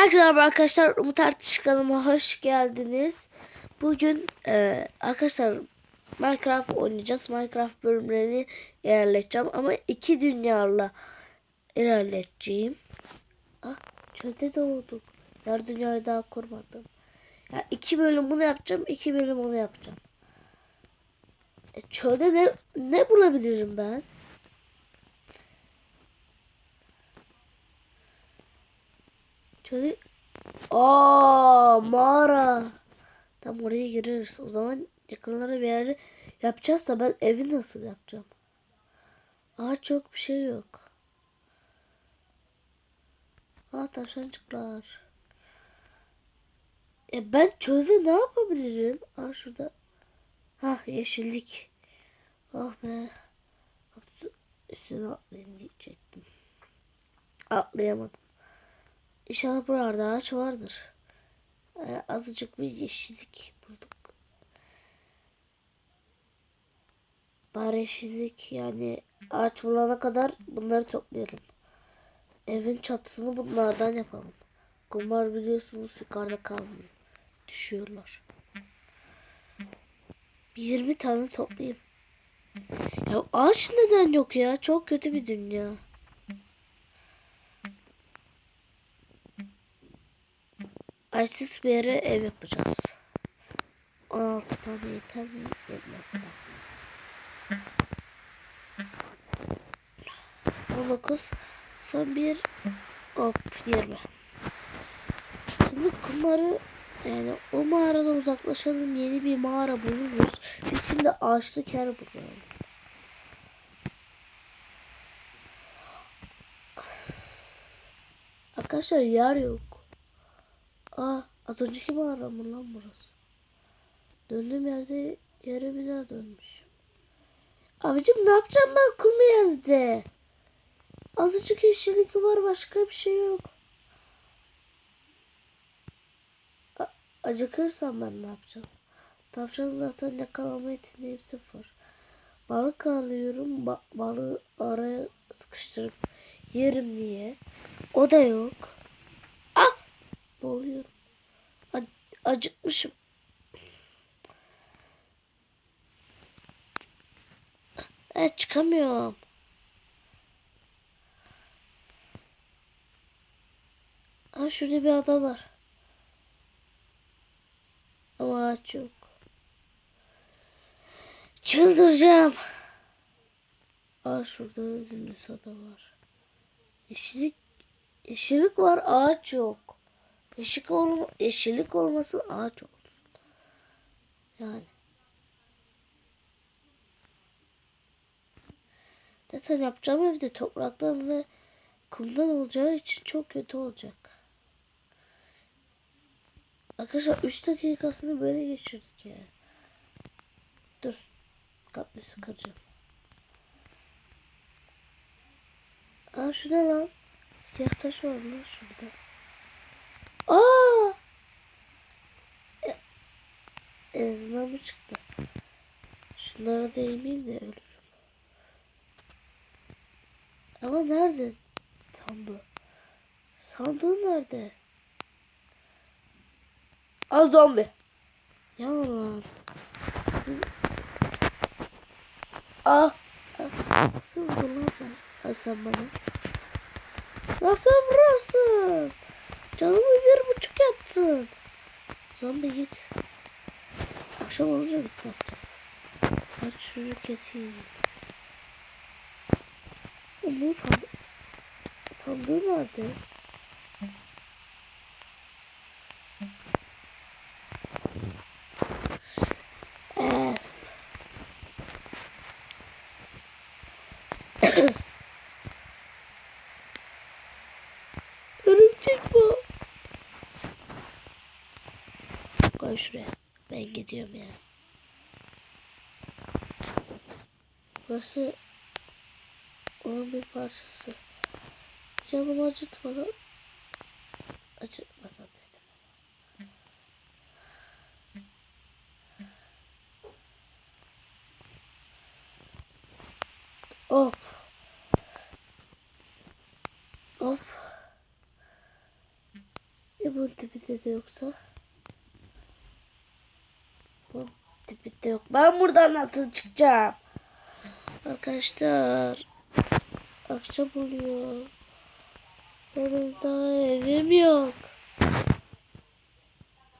Herkese merhaba arkadaşlar. Umut Artış kanalıma hoş geldiniz. Bugün e, arkadaşlar Minecraft oynayacağız. Minecraft bölümlerini ilerleteceğim. Ama iki dünyalarla ilerleteceğim. Ah çölde doğduk. Yer dünyayı daha kurmadım. Yani iki bölüm bunu yapacağım. iki bölüm onu yapacağım. E, çölde ne, ne bulabilirim ben? Şöyle Aa mağara. Tam oraya gireriz. O zaman yakınlara bir yerde yapacağız da ben evi nasıl yapacağım? Aa çok bir şey yok. Aa tavşancıklar. E ben çölde ne yapabilirim? Aa şurada. Ha yeşillik. Oh be. Üstüne atlayayım diyecektim. Atlayamadım. İnşallah buralarda ağaç vardır. Ee, azıcık bir yeşillik bulduk. Bari yeşillik yani ağaç bulana kadar bunları toplayalım. Evin çatısını bunlardan yapalım. Kumlar biliyorsunuz yukarıda kalmıyor. Düşüyorlar. Bir 20 tane toplayayım. Ya ağaç neden yok ya? Çok kötü bir dünya. Açsız bir yere ev yapacağız. 16 tane yeter mi? Yetmez. 19 son bir hop 20 Şimdi kumarı yani o mağaradan uzaklaşalım yeni bir mağara buluruz. Bir şimdi ağaçlık yer bulalım. Arkadaşlar yer yok. Aa az önceki mağara mı lan burası? Döndüğüm yerde yere bir daha dönmüş. Abicim ne yapacağım ben kum yerde? Azıcık yeşillik var başka bir şey yok. A acıkırsam ben ne yapacağım? Tavşan zaten yakalama yeteneğim sıfır. Balık alıyorum. Ba balığı araya sıkıştırıp yerim diye. O da yok. Boğuluyorum. Acıkmışım. Evet çıkamıyorum. Ha şurada bir ada var. Ama ağaç yok. Çıldıracağım. Aa şurada dümdüz ada var. Yeşillik, yeşillik var ağaç yok. Yeşillik, olma, yeşillik olması ağaç olsun. Yani. Zaten yapacağım evde topraktan ve kumdan olacağı için çok kötü olacak. Arkadaşlar 3 dakikasını böyle geçirdik ya. Dur. Katlı sıkacağım. Aa şu lan? Siyah taş var lan şurada. Aa! E, azından bu çıktı. Şunlara değmeyeyim de ölürüm. Ama nerede sandığı? Sandığı nerede? Az zombi. Yalan. Ah. Nasıl? Ay sen bana. Nasıl vurursun? Canımı bir buçuk yaptın. Zombi git. Akşam olunca biz ne yapacağız? Aç şu roketi. Onun sandı sandığı nerede? Ee. Örümcek bu. Koy şuraya. Ben gidiyorum ya. Burası onun bir parçası. Canımı acıtmadan acıtmadan dedim. Hop. Hop. Ya bunun tipinde de yoksa? Tipinde yok. Ben buradan nasıl çıkacağım? Arkadaşlar. Akşam oluyor. Benim daha evim yok.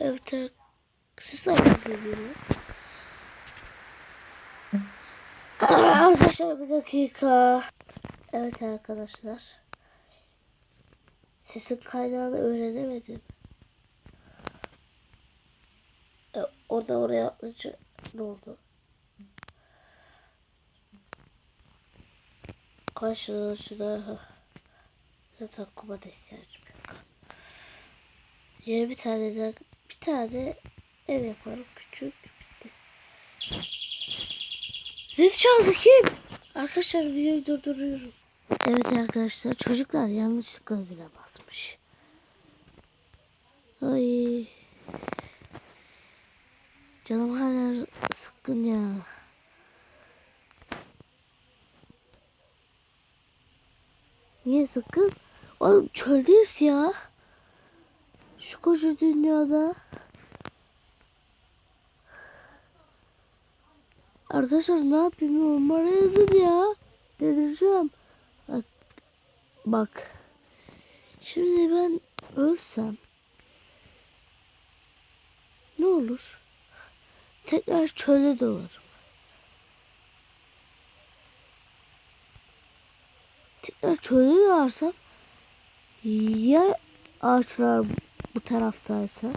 Evet. Siz geliyor. Arkadaşlar bir dakika. Evet arkadaşlar. Sesin kaynağını öğrenemedim. E, oraya atlayınca ne oldu? Karşıda şuna zaten kumada ihtiyacım yok. Yeni bir tane de bir tane ev yaparım küçük bitti. Zil çaldı kim? Arkadaşlar videoyu durduruyorum. Evet arkadaşlar çocuklar yanlışlıkla zile basmış. Ay. Canım hala sıkkın ya. Niye sıkkın? Oğlum çöldeyiz ya. Şu koca dünyada. Arkadaşlar ne yapayım yorumlara yazın ya. Delireceğim. Bak. Bak. Şimdi ben ölsem. Ne olur? Tekrar çölde doğarım. Tekrar çölde doğarsam ya ağaçlar bu taraftaysa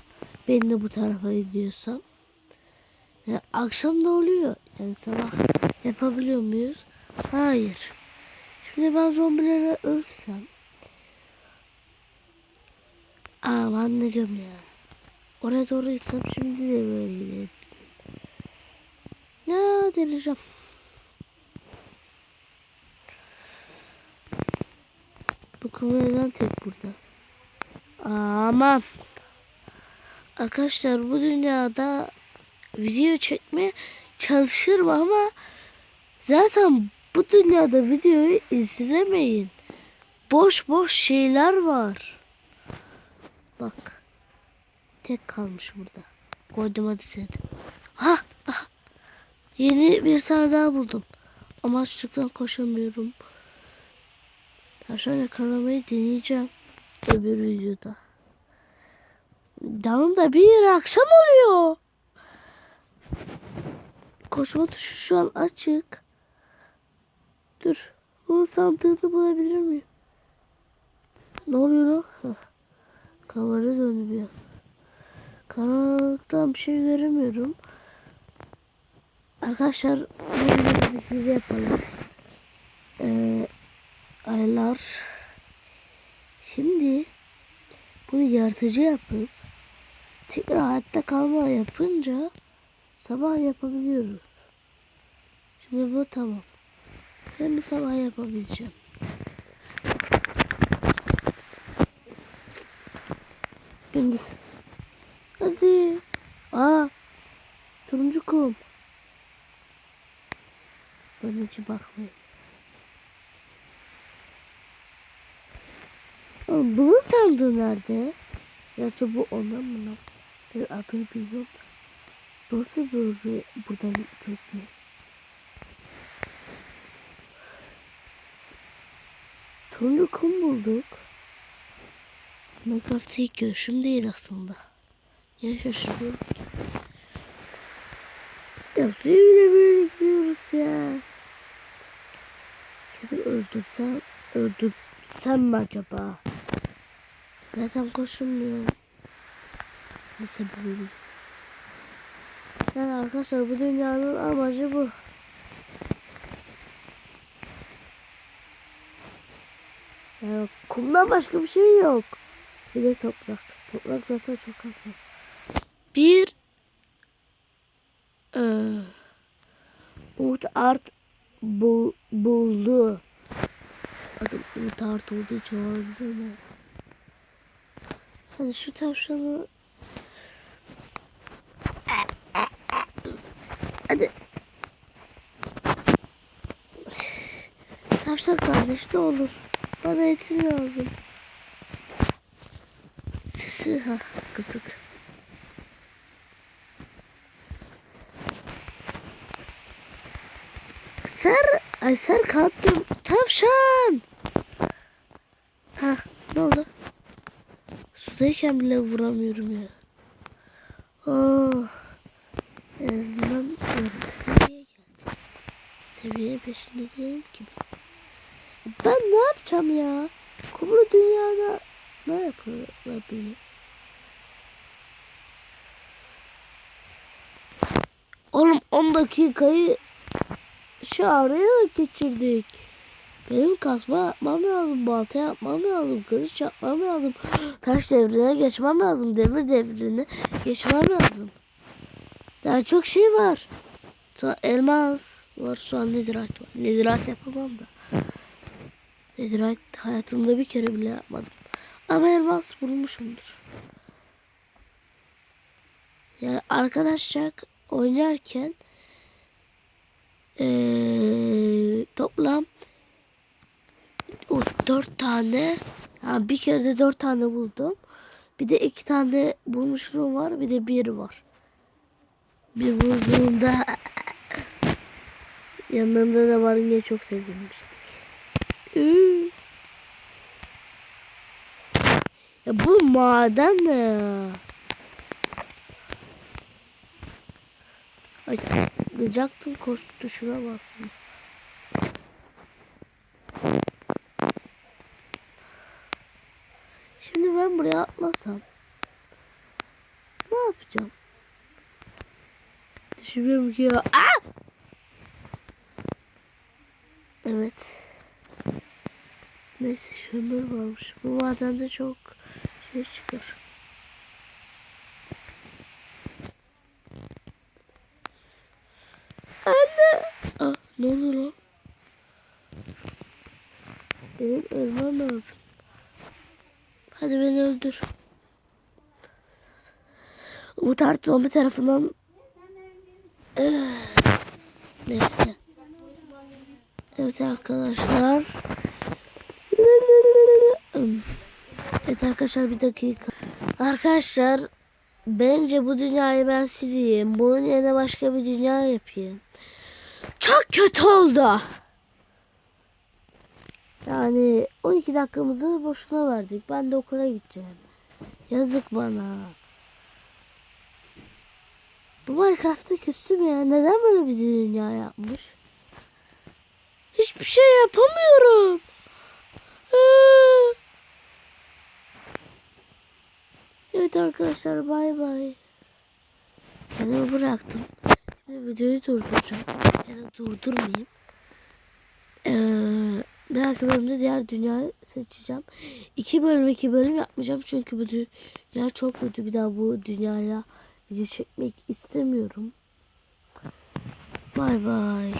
ben de bu tarafa gidiyorsam yani akşam da oluyor. Yani sabah yapabiliyor muyuz? Hayır. Şimdi ben zombilere ölsem Aa anlayacağım ya. Oraya doğru gitsem şimdi de böyle gidelim. Ya delireceğim. Bu kameradan tek burada. Aman. Arkadaşlar bu dünyada video çekmeye çalışırım ama zaten bu dünyada videoyu izlemeyin. Boş boş şeyler var. Bak. Tek kalmış burada. Koydum hadi seni. Ha, ha. Yeni bir tane daha buldum. Ama açlıktan koşamıyorum. Tavşan yakalamayı deneyeceğim. Öbür videoda. Yanımda bir akşam oluyor. Koşma tuşu şu an açık. Dur. Bunun sandığını bulabilir miyim? Ne oluyor lan? Kamera döndü bir an. Karanlıktan bir şey göremiyorum. Arkadaşlar bir şey yapalım. Ee, aylar. Şimdi bunu yaratıcı yapıp tekrar hayatta kalma yapınca sabah yapabiliyoruz. Şimdi bu tamam. Şimdi sabah yapabileceğim. Gündüz. Hadi. Aa. Turuncu kum. Hiç bakmayın. Oğlum bunun sandığı nerede? Gerçi bu ondan mı lan? Ben adını bilmiyorum. Nasıl böyle buradan çökme? Turuncu kum bulduk. Minecraft'ta ilk görüşüm değil aslında. Ya şaşırıyorum. Ya suyu bile böyle gidiyoruz ya. Kedi öldürsem, öldürsem mi acaba? Zaten koşulmuyor. Neyse buldum. Yani arkadaşlar bu dünyanın amacı bu. Yani kumdan başka bir şey yok. Bir de toprak. Toprak zaten çok az. Bir ee, Art bul, buldu. Adım Umut Art olduğu için olabilir mi? Hadi şu tavşanı Hadi. Tavşan kardeş ne olur. Bana etin lazım. Sesi ha kısık. Ser, ay ser kalktım. Tavşan. Ha ne oldu? Sudayken bile vuramıyorum ya. Oh. En azından seviyeye geldim. Seviye peşinde değilim ki ben. Ne yapacağım ya? Kumru dünyada ne yapılabilir? Oğlum 10 dakikayı şu araya geçirdik. Benim kasma yapmam lazım, balta yapmam lazım, kılıç yapmam lazım, taş devrine geçmem lazım, demir devrine geçmem lazım. Daha çok şey var. Elmas var, sonra netherite var. Netherite yapamam da. Netherite hayatımda bir kere bile yapmadım. Ama elmas bulmuşumdur. Yani arkadaşlar oynarken eee, toplam o dört tane yani bir kere de dört tane buldum. Bir de iki tane bulmuşluğum var. Bir de bir var. Bir bulduğumda yanında da varınca çok sevinmiştik. Üü. Ya bu maden ne ya? Ay sıcaktım koş tuşuna bastım. Şimdi ben buraya atlasam ne yapacağım? Düşünüyorum ki ya. Aa! Evet. Neyse şunlar varmış. Bu madende çok şey çıkar. Anne. Ah ne oldu lan? Benim ölmem lazım. Hadi beni öldür. Umut artık zombi tarafından Eh, Neyse. Evet arkadaşlar. Evet arkadaşlar bir dakika. Arkadaşlar bence bu dünyayı ben sileyim. Bunun yerine başka bir dünya yapayım. Çok kötü oldu. Yani 12 dakikamızı boşuna verdik. Ben de okula gideceğim. Yazık bana. Bu Minecraft'ta küstüm ya. Neden böyle bir dünya yapmış? Hiçbir şey yapamıyorum. Aa! Evet arkadaşlar bay bay. Kendimi bıraktım. Şimdi videoyu durduracağım. Ya da durdurmayayım. Ee, bir dahaki bölümde diğer dünyayı seçeceğim. İki bölüm iki bölüm yapmayacağım. Çünkü bu dünya çok kötü. Bir daha bu dünyayla video çekmek istemiyorum. Bay bay.